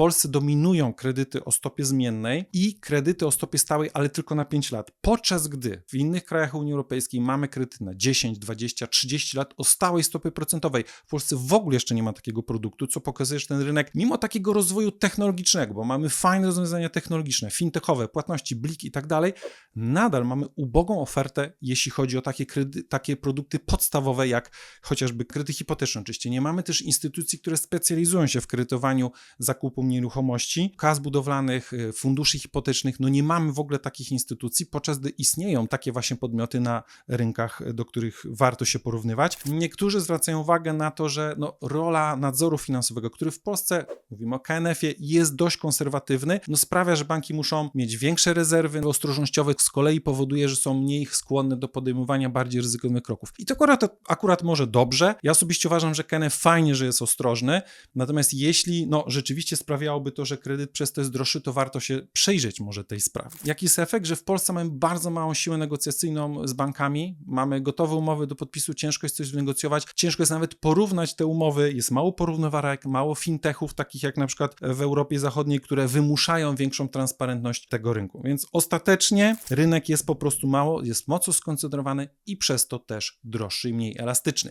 Polsce dominują kredyty o stopie zmiennej i kredyty o stopie stałej, ale tylko na 5 lat. Podczas gdy w innych krajach Unii Europejskiej mamy kredyty na 10, 20, 30 lat o stałej stopie procentowej. W Polsce w ogóle jeszcze nie ma takiego produktu, co pokazuje, że ten rynek, mimo takiego rozwoju technologicznego, bo mamy fajne rozwiązania technologiczne, fintechowe, płatności, blik i tak dalej, nadal mamy ubogą ofertę, jeśli chodzi o takie, kredy, takie produkty podstawowe, jak chociażby kredyty hipoteczne. Oczywiście nie mamy też instytucji, które specjalizują się w kredytowaniu zakupu nieruchomości, kas budowlanych, y, funduszy hipotecznych. No nie mamy w ogóle takich instytucji, podczas gdy istnieją takie właśnie podmioty na rynkach, y, do których warto się porównywać. Niektórzy zwracają uwagę na to, że no, rola nadzoru finansowego, który w Polsce, mówimy o KNF-ie, jest dość konserwatywny, no sprawia, że banki muszą mieć większe rezerwy ostrożnościowe, z kolei powoduje, że są mniej skłonne do podejmowania bardziej ryzykownych kroków. I to akurat, akurat może dobrze. Ja osobiście uważam, że KNF fajnie, że jest ostrożny, natomiast jeśli no, rzeczywiście sprawiałoby to, że kredyt przez to jest droższy, to warto się przejrzeć może tej sprawy. Jaki jest efekt? Że w Polsce mamy bardzo małą siłę negocjacyjną z bankami, mamy gotowe umowy do podpisu, ciężko jest coś wynegocjować, ciężko jest nawet porównać te umowy, jest mało porównywarek, mało fintechów, takich jak na przykład w Europie Zachodniej, które wymuszają większą transparentność tego rynku. Więc ostatecznie rynek jest po prostu mało, jest mocno skoncentrowany i przez to też droższy i mniej elastyczny.